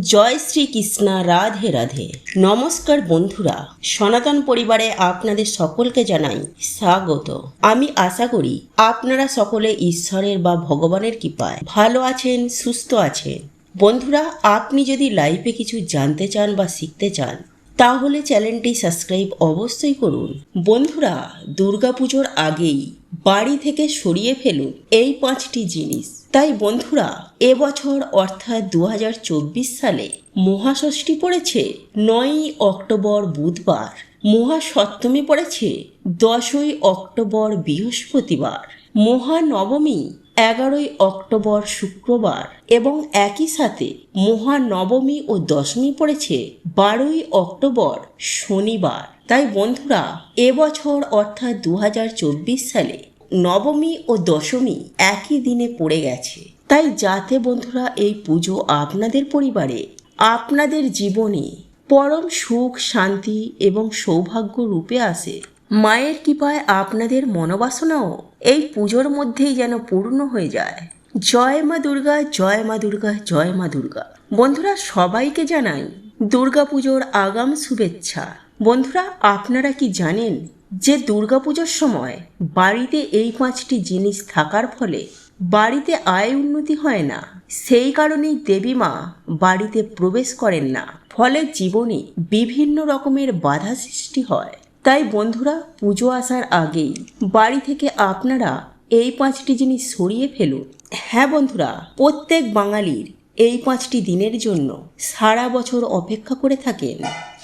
জয় শ্রী কৃষ্ণা রাধে রাধে। নমস্কার বন্ধুরা, সনাতন পরিবারে আপনাদের সকলকে জানাই স্বাগত। আমি আশা করি আপনারা সকলে ঈশ্বরের বা ভগবানের কৃপায় ভালো আছেন, সুস্থ আছেন। বন্ধুরা, আপনি যদি লাইফে কিছু জানতে চান বা শিখতে চান তাহলে চ্যানেলটি সাবস্ক্রাইব অবশ্যই করুন। বন্ধুরা, দুর্গাপুজোর আগেই বাড়ি থেকে সরিয়ে ফেলুন এই পাঁচটি জিনিস। তাই বন্ধুরা এবছর অর্থাৎ দু হাজার চব্বিশ সালে মহাষষ্ঠী পড়েছে নয়ই অক্টোবর বুধবার। মহাসপ্তমী পড়েছে দশই অক্টোবর বৃহস্পতিবার। মহানবমী এগারোই অক্টোবর শুক্রবার এবং একই সাথে মহানবমী ও দশমী পড়েছে বারোই অক্টোবর শনিবার। তাই বন্ধুরা এবছর অর্থাৎ দু হাজার চব্বিশ সালে নবমী ও দশমী একই দিনে পড়ে গেছে। তাই যাতে বন্ধুরা এই পুজো আপনাদের পরিবারে, আপনাদের জীবনে পরম সুখ, শান্তি এবং সৌভাগ্য রূপে আসে মায়ের কৃপায় আপনাদের মনোবাসনাও এই পুজোর মধ্যেই যেন পূর্ণ হয়ে যায়। জয় মা দুর্গা, জয় মা দুর্গা, জয় মা দুর্গা। বন্ধুরা, সবাইকে জানাই দুর্গা পুজোর আগাম শুভেচ্ছা। বন্ধুরা, আপনারা কি জানেন যে দুর্গাপুজোর সময় বাড়িতে এই পাঁচটি জিনিস থাকার ফলে বাড়িতে আয় উন্নতি হয় না। সেই কারণেই দেবী মা বাড়িতে প্রবেশ করেন না। ফলে জীবনে বিভিন্ন রকমের বাধা সৃষ্টি হয়। তাই বন্ধুরা, পুজো আসার আগেই বাড়ি থেকে আপনারা এই পাঁচটি জিনিস সরিয়ে ফেলুন। হ্যাঁ বন্ধুরা, প্রত্যেক বাঙালির এই পাঁচটি দিনের জন্য সারা বছর অপেক্ষা করে থাকেন।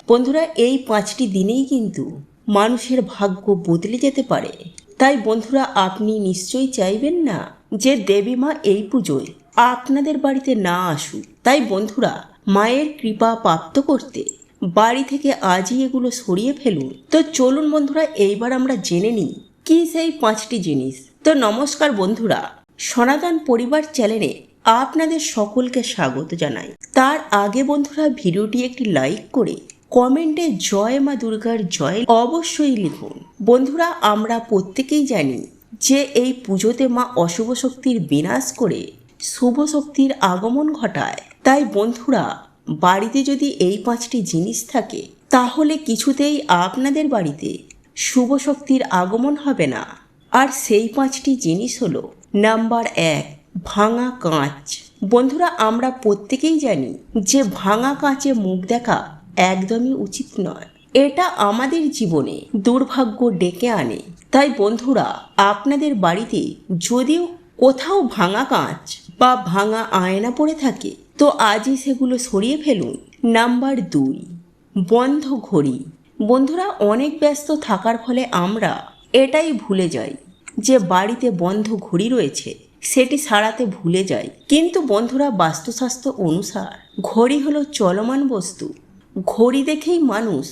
বন্ধুরা, এই পাঁচটি দিনেই কিন্তু মানুষের ভাগ্য বদলে যেতে পারে। তাই বন্ধুরা, আপনি নিশ্চয়ই চাইবেন না যে দেবী মা এই পুজোয় আপনাদের বাড়িতে না আসুক। তাই বন্ধুরা, মায়ের কৃপা প্রাপ্ত করতে বাড়ি থেকে আজই এগুলো সরিয়ে ফেলুন। তো চলুন বন্ধুরা, এইবার আমরা জেনে নিই, কি সেই পাঁচটি জিনিস। তো নমস্কার বন্ধুরা, সনাতন পরিবার চ্যানেলে আপনাদের সকলকে স্বাগত জানাই। তার আগে বন্ধুরা, ভিডিওটি একটি লাইক করে কমেন্টে জয় মা দুর্গার জয় অবশ্যই লিখুন। বন্ধুরা, আমরা প্রত্যেকেই জানি যে এই পুজোতে মা অশুভ শক্তির বিনাশ করে শুভ শক্তির আগমন ঘটায়। তাই বন্ধুরা বাড়িতে যদি এই পাঁচটি জিনিস থাকে, তাহলে কিছুতেই আপনাদের বাড়িতে শুভ শক্তির আগমন হবে না। আর সেই পাঁচটি জিনিস হলো, নাম্বার এক, ভাঙা কাঁচ। বন্ধুরা, আমরা প্রত্যেকেই জানি যে ভাঙা কাঁচে মুখ দেখা একদমই উচিত নয়। এটা আমাদের জীবনে দুর্ভাগ্য ডেকে আনে। তাই বন্ধুরা, আপনাদের বাড়িতে যদিও কোথাও ভাঙা কাঁচ বা ভাঙা আয়না পড়ে থাকে তো আজই সেগুলো সরিয়ে ফেলুন। নাম্বার দুই, বন্ধ ঘড়ি। বন্ধুরা, অনেক ব্যস্ত থাকার ফলে আমরা এটাই ভুলে যাই যে বাড়িতে বন্ধ ঘড়ি রয়েছে, সেটি সারাতে ভুলে যাই। কিন্তু বন্ধুরা বাস্তুশাস্ত্র অনুসার ঘড়ি হলো চলমান বস্তু। ঘড়ি দেখেই মানুষ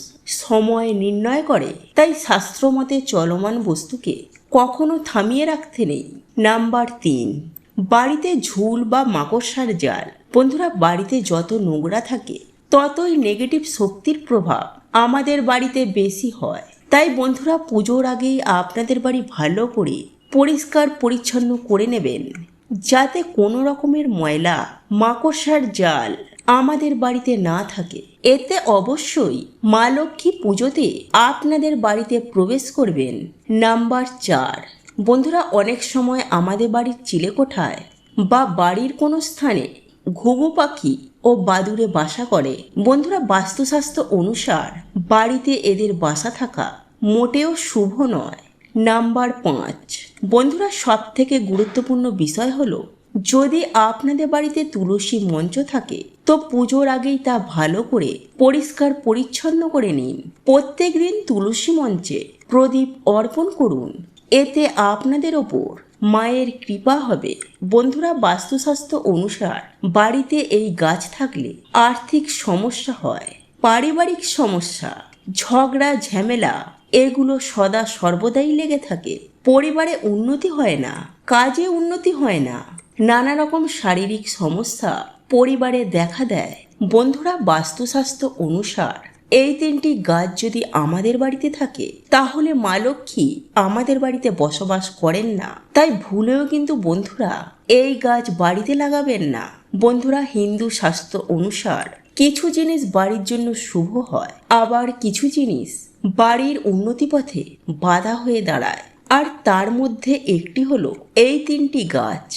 সময় নির্ণয় করে, তাই শাস্ত্রমতে চলমান বস্তুকে কখনো থামিয়ে রাখতে নেই। নাম্বার তিন বাড়িতে ঝুল বা মাকড়সার জাল। বন্ধুরা, বাড়িতে যত নোংরা থাকে, ততই নেগেটিভ শক্তির প্রভাব আমাদের বাড়িতে বেশি হয়। তাই বন্ধুরা, পুজোর আগেই আপনাদের বাড়ি ভালো করে পরিষ্কার পরিচ্ছন্ন করে নেবেন। যাতে কোনো রকমের ময়লা, মাকড়সার জাল আমাদের বাড়িতে না থাকে। এতে অবশ্যই মা লক্ষ্মী পুজোতে আপনাদের বাড়িতে প্রবেশ করবেন। নাম্বার চার। বন্ধুরা, অনেক সময় আমাদের বাড়ির চিলেকোঠায় বা বাড়ির কোনো স্থানে ঘুঘু পাখি ও বাদুড়ে বাসা করে। বন্ধুরা বাস্তুশাস্ত্র অনুসার বাড়িতে এদের বাসা থাকা মোটেও শুভ নয়। নাম্বার পাঁচ। বন্ধুরা সব থেকে গুরুত্বপূর্ণ বিষয় হলো, যদি আপনাদের বাড়িতে তুলসী মঞ্চ থাকে, তো পুজোর আগেই তা ভালো করে পরিষ্কার পরিচ্ছন্ন করে নিন। প্রত্যেক দিন তুলসী মঞ্চে প্রদীপ অর্পণ করুন। এতে আপনাদের ওপর মায়ের কৃপা হবে। বন্ধুরা বাস্তুশাস্ত্র অনুসার বাড়িতে এই গাছ থাকলে আর্থিক সমস্যা হয়, পারিবারিক সমস্যা, ঝগড়া, ঝামেলা, এগুলো সদা সর্বদাই লেগে থাকে। পরিবারে উন্নতি হয় না, কাজে উন্নতি হয় না, নানা রকম শারীরিক সমস্যা পরিবারে দেখা দেয়। বন্ধুরা বাস্তুশাস্ত্র অনুসার এই তিনটি গাছ যদি আমাদের বাড়িতে থাকে, তাহলে মা লক্ষ্মী আমাদের বাড়িতে বসবাস করেন না। তাই ভুলেও কিন্তু বন্ধুরা এই গাছ বাড়িতে লাগাবেন না। বন্ধুরা, হিন্দু শাস্ত্র অনুসার কিছু জিনিস বাড়ির জন্য শুভ হয়, আবার কিছু জিনিস বাড়ির উন্নতি পথে বাধা হয়ে দাঁড়ায়। আর তার মধ্যে একটি হলো এই তিনটি গাছ।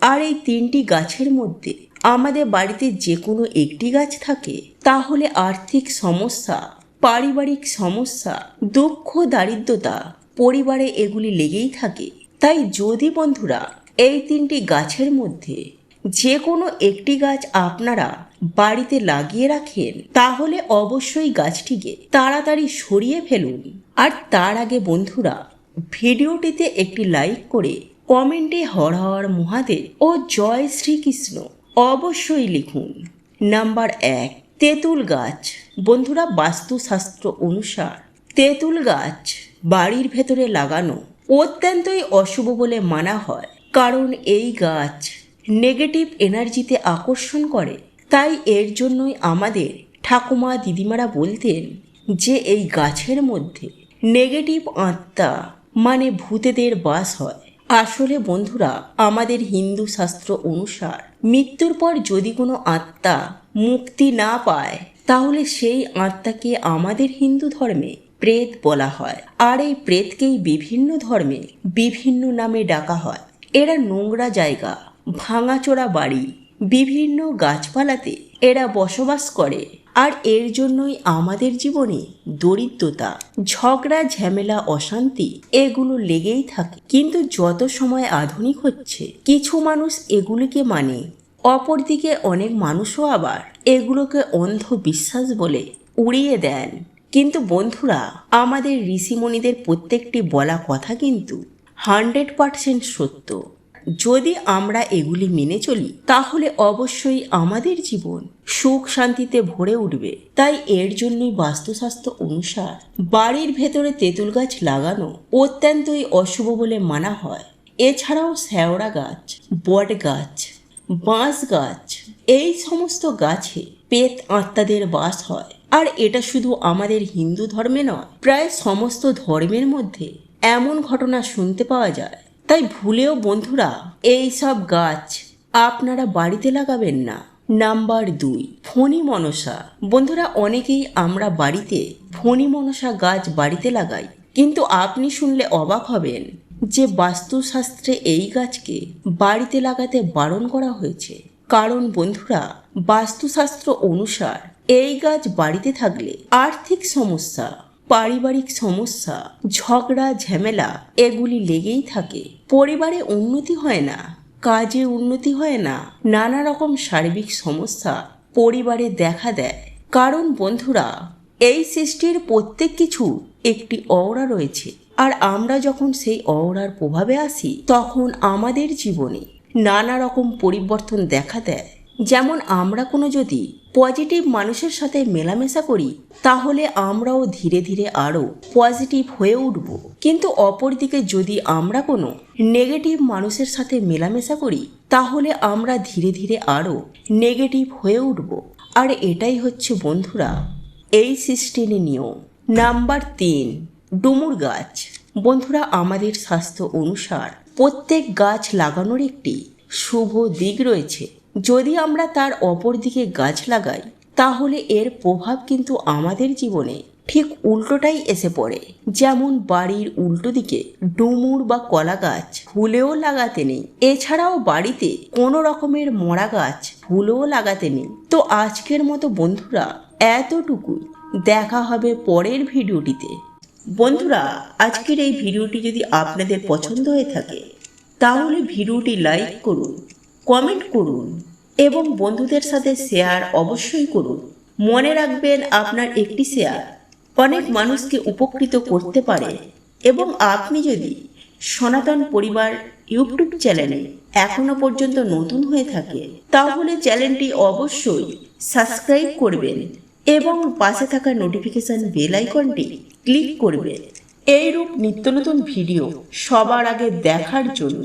আর এই তিনটি গাছের মধ্যে আমাদের বাড়িতে যে কোনো একটি গাছ থাকে তাহলে আর্থিক সমস্যা, পারিবারিক সমস্যা, দুঃখ, দারিদ্রতা, পরিবারে এগুলি লেগেই থাকে। তাই যদি বন্ধুরা এই তিনটি গাছের মধ্যে যে কোনো একটি গাছ আপনারা বাড়িতে লাগিয়ে রাখেন, তাহলে অবশ্যই গাছটিকে তাড়াতাড়ি সরিয়ে ফেলুন। আর তার আগে বন্ধুরা, ভিডিওটিতে একটি লাইক করে কমেন্টে হর হর মহাদেব ও জয় শ্রীকৃষ্ণ অবশ্যই লিখুন। নাম্বার এক তেঁতুল গাছ। বন্ধুরা, বাস্তুশাস্ত্র অনুসার তেঁতুল গাছ বাড়ির ভেতরে লাগানো অত্যন্তই অশুভ বলে মানা হয়। কারণ এই গাছ নেগেটিভ এনার্জিতে আকর্ষণ করে। তাই এর জন্যই আমাদের ঠাকুমা, দিদিমারা বলতেন যে, এই গাছের মধ্যে নেগেটিভ আত্মা মানে ভূতেদের বাস হয়। আসলে বন্ধুরা, আমাদের হিন্দু শাস্ত্র অনুসার, মৃত্যুর পর যদি কোনো আত্মা মুক্তি না পায়, তাহলে সেই আত্মাকে আমাদের হিন্দু ধর্মে প্রেত বলা হয়। আর এই প্রেতকেই বিভিন্ন ধর্মে বিভিন্ন নামে ডাকা হয়। এরা নোংরা জায়গা, ভাঙাচোরা বাড়ি, বিভিন্ন গাছপালাতে এরা বসবাস করে। আর এর জন্যই আমাদের জীবনে দরিদ্রতা, ঝগড়া, ঝামেলা, অশান্তি এগুলো লেগেই থাকে। কিন্তু যত সময় আধুনিক হচ্ছে, কিছু মানুষ এগুলিকে মানে অপরদিকে অনেক মানুষও আবার এগুলোকে অন্ধবিশ্বাস বলে উড়িয়ে দেন। কিন্তু বন্ধুরা, আমাদের ঋষিমণিদের প্রত্যেকটি বলা কথা কিন্তু হান্ড্রেড পার্সেন্ট সত্য। যদি আমরা এগুলি মেনে চলি, তাহলে অবশ্যই আমাদের জীবন সুখ শান্তিতে ভরে উঠবে। তাই এর জন্যই বাস্তুশাস্ত্র অনুসার বাড়ির ভেতরে তেঁতুল গাছ লাগানো অত্যন্তই অশুভ বলে মানা হয়। এছাড়াও শ্যাওড়া গাছ, বট গাছ, বাঁশ গাছ, এই সমস্ত গাছে পেত আত্মাদের বাস হয়। আর এটা শুধু আমাদের হিন্দু ধর্মে নয়, প্রায় সমস্ত ধর্মের মধ্যে এমন ঘটনা শুনতে পাওয়া যায় তাই ভুলেও বন্ধুরা, এই সব গাছ আপনারা বাড়িতে লাগাবেন না। নাম্বার দুই, ফণি মনসা। বন্ধুরা, অনেকেই আমরা বাড়িতে ফণি মনসা গাছ বাড়িতে লাগাই। কিন্তু আপনি শুনলে অবাক হবেন যে বাস্তুশাস্ত্রে এই গাছকে বাড়িতে লাগাতে বারণ করা হয়েছে। কারণ বন্ধুরা, বাস্তুশাস্ত্র অনুসার এই গাছ বাড়িতে থাকলে আর্থিক সমস্যা পারিবারিক সমস্যা, ঝগড়া, ঝামেলা, এগুলি লেগেই থাকে। পরিবারে উন্নতি হয় না, কাজে উন্নতি হয় না, নানা রকম সার্বিক সমস্যা পরিবারে দেখা দেয়। কারণ বন্ধুরা, এই সৃষ্টির প্রত্যেক কিছু একটি অওরা রয়েছে। আর আমরা যখন সেই অওরার প্রভাবে আসি, তখন আমাদের জীবনে নানা রকম পরিবর্তন দেখা দেয়। যেমন আমরা কোনো যদি পজিটিভ মানুষের সাথে মেলামেশা করি, তাহলে আমরাও ধীরে ধীরে আরও পজিটিভ হয়ে উঠব। কিন্তু অপরদিকে যদি আমরা কোনো নেগেটিভ মানুষের সাথে মেলামেশা করি, তাহলে আমরা ধীরে ধীরে আরও নেগেটিভ হয়ে উঠব। আর এটাই হচ্ছে বন্ধুরা, এই সিস্টেমের নিয়ম। নাম্বার তিন, ডুমুর গাছ। বন্ধুরা, আমাদের স্বাস্থ্য অনুসার প্রত্যেক গাছ লাগানোর একটি শুভ দিক রয়েছে। যদি আমরা তার অপর দিকে গাছ লাগাই, তাহলে এর প্রভাব কিন্তু আমাদের জীবনে ঠিক উল্টোটাই এসে পড়ে। যেমন বাড়ির উল্টো দিকে ডুমুর বা কলা গাছ ফুলেও লাগাতে নেই। এছাড়াও বাড়িতে কোনো রকমের মরা গাছ ফুলও লাগাতে নেই। তো আজকের মতো বন্ধুরা এতটুকুই দেখা হবে পরের ভিডিওটিতে। বন্ধুরা, আজকের এই ভিডিওটি যদি আপনাদের পছন্দ হয়ে থাকে, তাহলে ভিডিওটি লাইক করুন কমেন্ট করুন এবং বন্ধুদের সাথে শেয়ার অবশ্যই করুন। মনে রাখবেন আপনার একটি শেয়ার অনেক মানুষকে উপকৃত করতে পারে এবং আপনি যদি সনাতন পরিবার ইউটিউব চ্যানেলে এখনও পর্যন্ত নতুন হয়ে থাকে, তাহলে চ্যানেলটি অবশ্যই সাবস্ক্রাইব করবেন এবং পাশে থাকা নোটিফিকেশন বেল আইকনটি ক্লিক করবেন। এইরূপ নিত্য নতুন ভিডিও সবার আগে দেখার জন্য